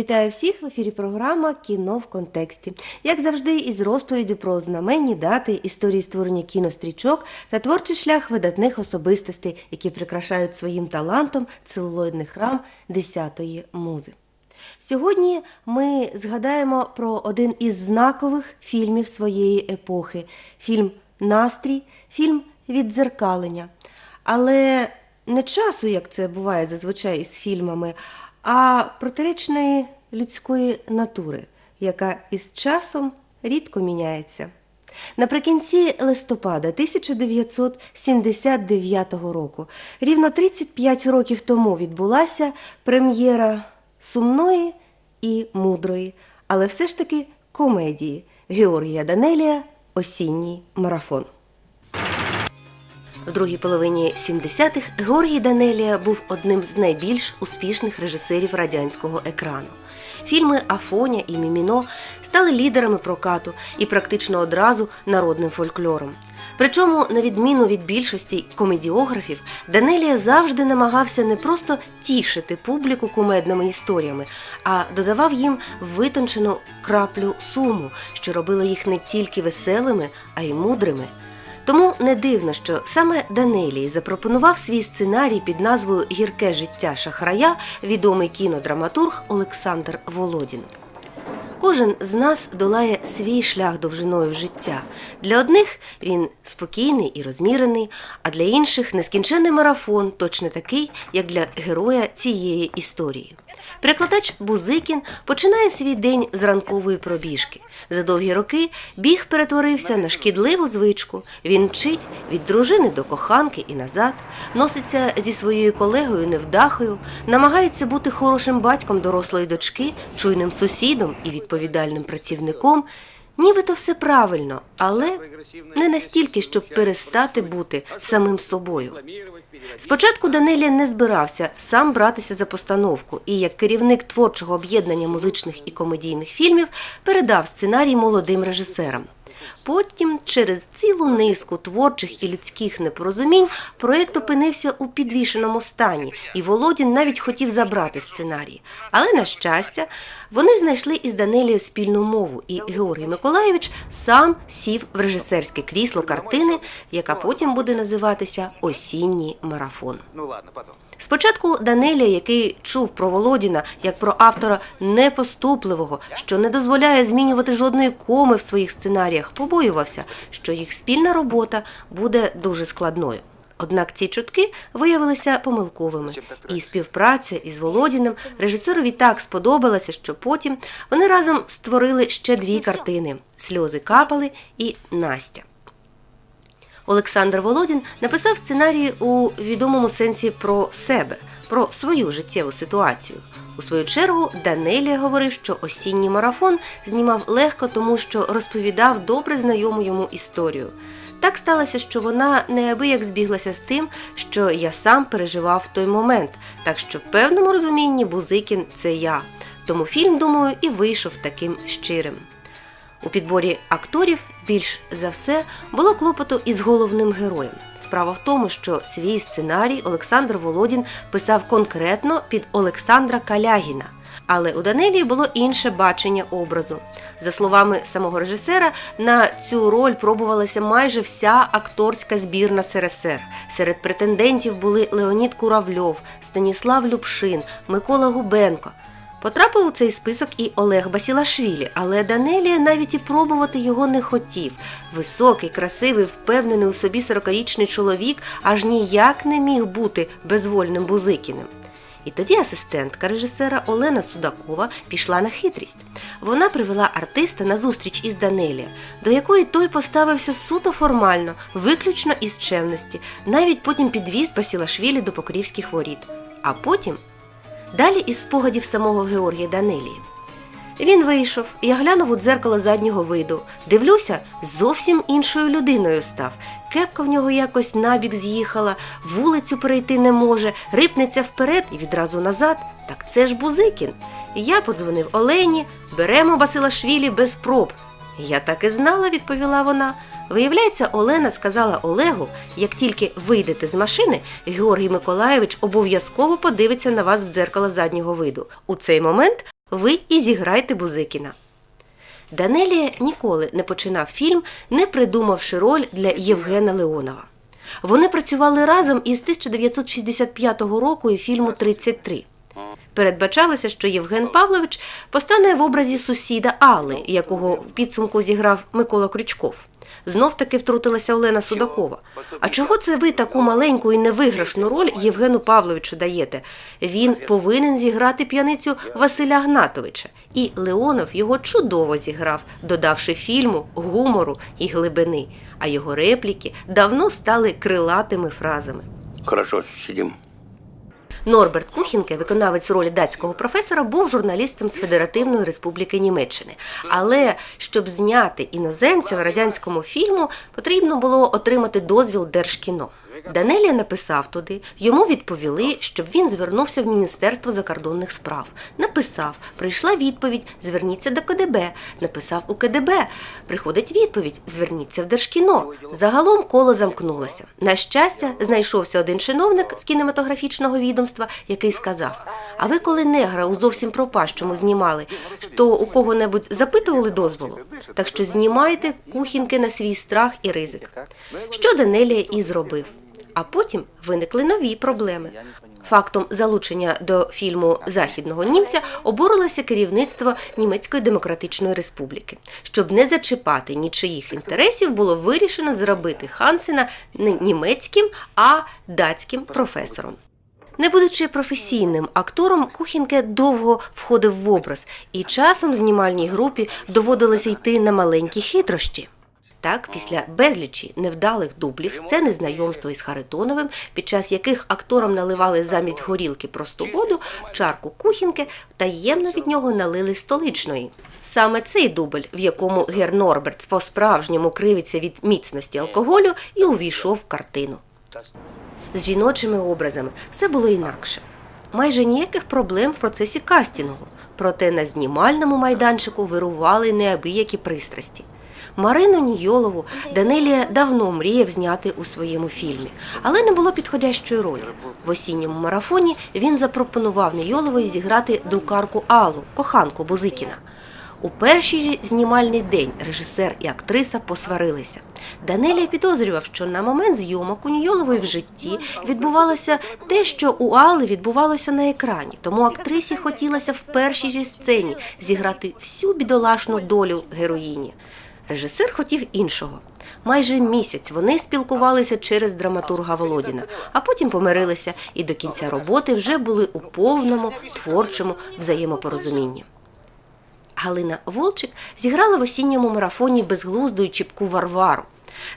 Вітаю всіх в ефірі програма Кіно в контексті. Як завжди, із розповіддю про знаменні дати, історії створення кінострічок та творчий шлях видатних особистостей, які прикрашають своїм талантом целулоїдний храм десятої музи. Сьогодні ми згадаємо про один із знакових фільмів своєї епохи фільм Настрій, фільм Віддзеркалення. Але не часу, як це буває зазвичай із фільмами, а протиречної людської натури, яка із часом рідко міняється. Наприкінці листопада 1979 року, рівно 35 років тому, відбулася прем'єра сумної і мудрої, але все ж таки комедії Георгія Данелія Осінній марафон. В другій половині 70-х Георгій Данелія був одним з найбільш успішних режисерів радянського екрану. Фільми Афоня і Міміно стали лідерами прокату і практично одразу народним фольклором. Причому, на відміну від більшості комедіографів, Данелія завжди намагався не просто тішити публіку кумедними історіями, а додавав їм витончену краплю суму, що робило їх не тільки веселими, а й мудрими. Тому не дивно, що саме Данелій запропонував свій сценарій під назвою Гірке життя шахрая відомий кінодраматург Олександр Володін. Кожен з нас долає свій шлях довжиною в життя. Для одних він спокійний і розмірений, а для інших нескінченний марафон, точно такий, як для героя цієї історії. Перекладач Бузикін починає свій день з ранкової пробіжки. За довгі роки біг перетворився на шкідливу звичку. Він мчить від дружини до коханки і назад, носиться зі своєю колегою невдахою, намагається бути хорошим батьком дорослої дочки, чуйним сусідом і відповідальним працівником. Нібито все правильно, але не настільки, щоб перестати бути самим собою. Спочатку Данелія не збирався сам братися за постановку і як керівник творчого об'єднання музичних і комедійних фільмів передав сценарій молодим режисерам. Потім, через цілу низку творчих і людських непорозумінь, проєкт опинився у підвішеному стані, і Володін навіть хотів забрати сценарій. Але, на щастя, вони знайшли із Данелією спільну мову, і Георгій Миколаєвич сам сів в режисерське крісло картини, яка потім буде називатися Осінній марафон. Ну ладно, потом. Спочатку Данелія, який чув про Володіна як про автора непоступливого, що не дозволяє змінювати жодної коми в своїх сценаріях, побоювався, що їх спільна робота буде дуже складною. Однак ці чутки виявилися помилковими, і співпраця із Володіним режисерові так сподобалася, що потім вони разом створили ще дві картини Сльози капали і Настя. Олександр Володін написав сценарій у відомому сенсі про себе, про свою життєву ситуацію. У свою чергу Данелія говорив, що осінній марафон знімав легко, тому що розповідав добре знайому йому історію. Так сталося, що вона неабияк збіглася з тим, що я сам переживав в той момент, так що в певному розумінні Бузикін це я. Тому фільм, думаю, і вийшов таким щирим. У підборі акторів більш за все було клопоту із головним героєм. Справа в тому, що свій сценарій Олександр Володін писав конкретно під Олександра Калягіна. Але у Данелії було інше бачення образу. За словами самого режисера, на цю роль пробувалася майже вся акторська збірна СРСР. Серед претендентів були Леонід Куравльов, Станіслав Любшин, Микола Губенко. Потрапив у цей список і Олег Басілашвілі, але Данелія навіть і пробувати його не хотів. Високий, красивий, впевнений у собі 40-річний чоловік аж ніяк не міг бути безвольним Бузикіним. І тоді асистентка режисера Олена Судакова пішла на хитрість. Вона привела артиста на зустріч із Данелія, до якої той поставився суто формально, виключно із чемності, навіть потім підвіз Басілашвілі до Покрівських воріт. А потім Далі із спогадів самого Георгія Данелії. Він вийшов, я глянув у дзеркало заднього виду. Дивлюся, зовсім іншою людиною став. Кепка в нього якось набік з'їхала, вулицю перейти не може, рипнеться вперед і відразу назад. Так це ж Бузикін. Я подзвонив Олені, беремо Басилашвілі без проб. Я так і знала, відповіла вона. Виявляється, Олена сказала Олегу, як тільки вийдете з машини, Георгій Миколаєвич обов'язково подивиться на вас в дзеркало заднього виду. У цей момент Ви і зіграйте Бузикіна. Данелія ніколи не починав фільм, не придумавши роль для Євгена Леонова. Вони працювали разом із 1965 року і фільму «33». Передбачалося, що Євген Павлович постане в образі сусіда Алли, якого в підсумку зіграв Микола Крючков. Знов таки втрутилася Олена Судакова. А чого це ви таку маленьку і невиграшну роль Євгену Павловичу даєте? Він повинен зіграти п'яницю Василя Гнатовича. І Леонов його чудово зіграв, додавши фільму гумору і глибини. А його репліки давно стали крилатими фразами. Хорошо, сидим. Норберт Кухінке, виконавець ролі датського професора, був журналістом з Федеративної Республіки Німеччини. Але щоб зняти іноземця в радянському фільму, потрібно було отримати дозвіл Держкіно. Данелія написав туди, йому відповіли, щоб він звернувся в Міністерство закордонних справ. Написав, прийшла відповідь, зверніться до КДБ. Написав у КДБ. Приходить відповідь, зверніться в Держкіно. Загалом коло замкнулося. На щастя, знайшовся один чиновник з кінематографічного відомства, який сказав: А ви коли негра у зовсім пропащому знімали, то у кого-небудь запитували дозволу? Так що знімайте кухінки на свій страх і ризик. Що Данелія і зробив. А потім виникли нові проблеми. Фактом залучення до фільму західного німця обурилося керівництво Німецької демократичної республіки. Щоб не зачіпати нічиїх інтересів, було вирішено зробити Хансена не німецьким, а датським професором. Не будучи професійним актором, Кухінке довго входив в образ, і часом знімальній групі доводилося йти на маленькі хитрощі. Так, після безлічі невдалих дублів сцени знайомства із Харитоновим, під час яких акторам наливали замість горілки просту воду, чарку кухінки таємно від нього налили столичної. Саме цей дубль, в якому Гер Норберт по-справжньому кривиться від міцності алкоголю, і увійшов в картину. З жіночими образами все було інакше. Майже ніяких проблем в процесі кастінгу, проте на знімальному майданчику вирували неабиякі пристрасті. Марину Нійолову Данелія давно мріяв зняти у своєму фільмі, але не було підходящої ролі. В осінньому марафоні він запропонував Нійоловій зіграти друкарку Аллу, коханку Бузикіна. У перший знімальний день режисер і актриса посварилися. Данелія підозрював, що на момент зйомок у Нійолової в житті відбувалося те, що у Алли відбувалося на екрані. Тому актрисі хотілося в першій же сцені зіграти всю бідолашну долю героїні. Режисер хотів іншого. Майже місяць вони спілкувалися через драматурга Володіна, а потім помирилися і до кінця роботи вже були у повному творчому взаємопорозумінні. Галина Волчик зіграла в осінньому марафоні безглузду і чіпку Варвару.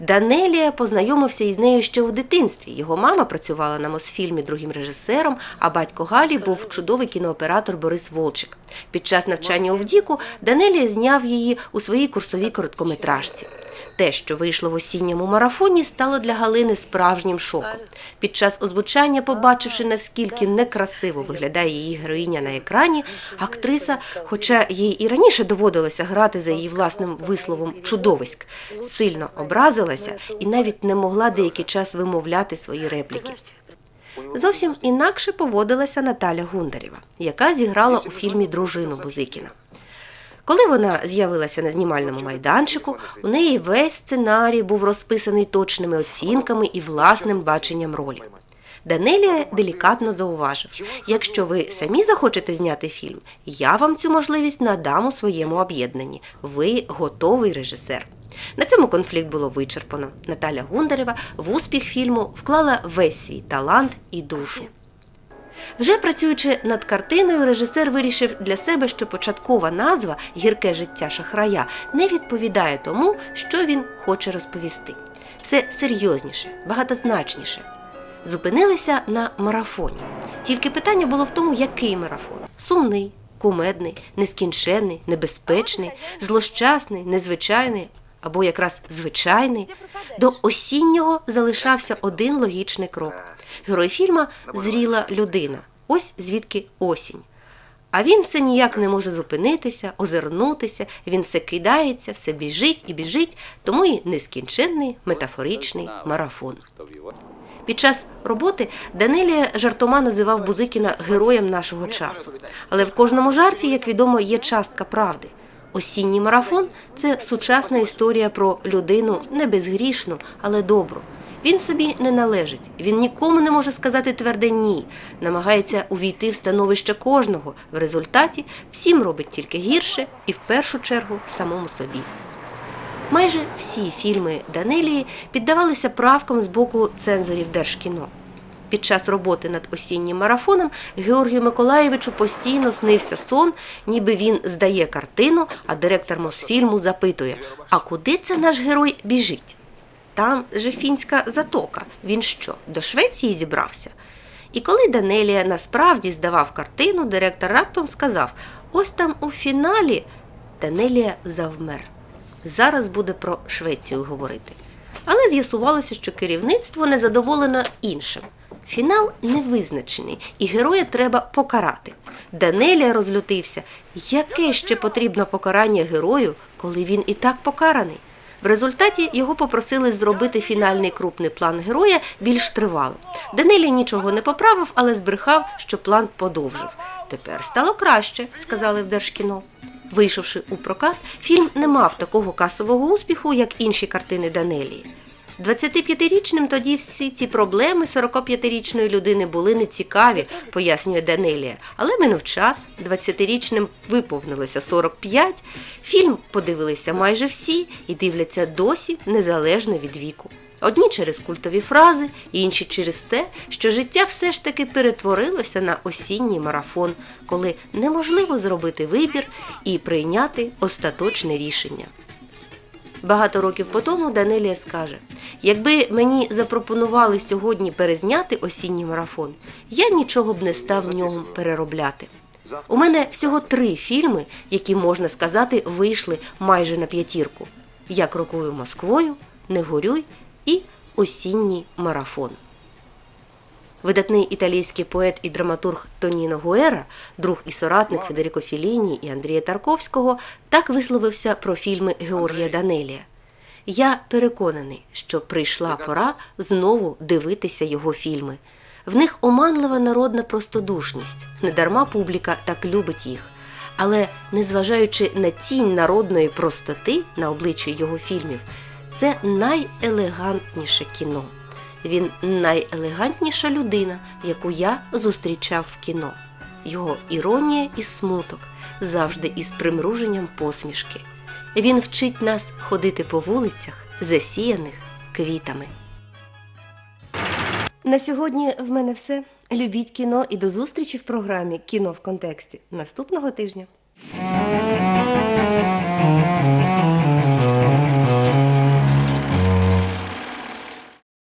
Данелія познайомився із нею ще у дитинстві. Його мама працювала на Мосфільмі другим режисером, а батько Галі був чудовий кінооператор Борис Волчик. Під час навчання у Вдіку Данелія зняв її у своїй курсовій короткометражці. Те, що вийшло в осінньому марафоні, стало для Галини справжнім шоком. Під час озвучання, побачивши, наскільки некрасиво виглядає її героїня на екрані, актриса, хоча їй і раніше доводилося грати за її власним висловом чудовиськ, сильно образилася і навіть не могла деякий час вимовляти свої репліки. Зовсім інакше поводилася Наталя Гундарєва, яка зіграла у фільмі Дружину Бузикіна. Коли вона з'явилася на знімальному майданчику, у неї весь сценарій був розписаний точними оцінками і власним баченням ролі. Данелія делікатно зауважив: якщо ви самі захочете зняти фільм, я вам цю можливість надам у своєму об'єднанні. Ви готовий режисер. На цьому конфлікт було вичерпано. Наталя Гундарева в успіх фільму вклала весь свій талант і душу. Вже працюючи над картиною, режисер вирішив для себе, що початкова назва Гірке життя шахрая не відповідає тому, що він хоче розповісти. Все серйозніше, багатозначніше. Зупинилися на марафоні. Тільки питання було в тому, який марафон: сумний, кумедний, нескінченний, небезпечний, злощасний, незвичайний або якраз звичайний. До осіннього залишався один логічний крок. Герой фільма зріла людина. Ось звідки осінь. А він все ніяк не може зупинитися, озирнутися, він все кидається, все біжить і біжить, тому і нескінченний метафоричний марафон. Під час роботи Данелія жартома називав Бузикіна героєм нашого часу. Але в кожному жарті, як відомо, є частка правди. Осінній марафон це сучасна історія про людину не безгрішну, але добру. Він собі не належить, він нікому не може сказати тверде ні, намагається увійти в становище кожного. В результаті всім робить тільки гірше і в першу чергу самому собі. Майже всі фільми Данелії піддавалися правкам з боку цензорів Держкіно. Під час роботи над осіннім марафоном Георгію Миколаєвичу постійно снився сон, ніби він здає картину, а директор Мосфільму запитує: А куди це наш герой біжить? Там же фінська затока. Він що, до Швеції зібрався? І коли Данелія насправді здавав картину, директор раптом сказав: ось там у фіналі Данелія завмер. Зараз буде про Швецію говорити. Але з'ясувалося, що керівництво незадоволено іншим. Фінал не визначений, і героя треба покарати. Данелія розлютився. Яке ще потрібно покарання герою, коли він і так покараний? В результаті його попросили зробити фінальний крупний план героя більш тривалим. Данелі нічого не поправив, але збрехав, що план подовжив. Тепер стало краще, сказали в Держкіно. Вийшовши у прокат, фільм не мав такого касового успіху, як інші картини Данелії. 25-річним тоді всі ці проблеми 45-річної людини були нецікаві, пояснює Данелія. Але минув час, 20-річним виповнилося 45, фільм подивилися майже всі і дивляться досі незалежно від віку. Одні через культові фрази, інші через те, що життя все ж таки перетворилося на осінній марафон, коли неможливо зробити вибір і прийняти остаточне рішення. Багато років по тому Данелія скаже: якби мені запропонували сьогодні перезняти осінній марафон, я нічого б не став в ньому переробляти. У мене всього три фільми, які можна сказати, вийшли майже на п'ятірку: Я крокую Москвою, Не горюй і Осінній марафон. Видатний італійський поет і драматург Тоніно Гуера, друг і соратник Федеріко Філіні і Андрія Тарковського, так висловився про фільми Георгія Данелія. Я переконаний, що прийшла пора знову дивитися його фільми. В них оманлива народна простодушність, недарма публіка так любить їх. Але незважаючи на тінь народної простоти на обличчі його фільмів, це найелегантніше кіно. Він найелегантніша людина, яку я зустрічав в кіно. Його іронія і смуток завжди із примруженням посмішки. Він вчить нас ходити по вулицях, засіяних квітами. На сьогодні в мене все. Любіть кіно і до зустрічі в програмі Кіно в контексті наступного тижня.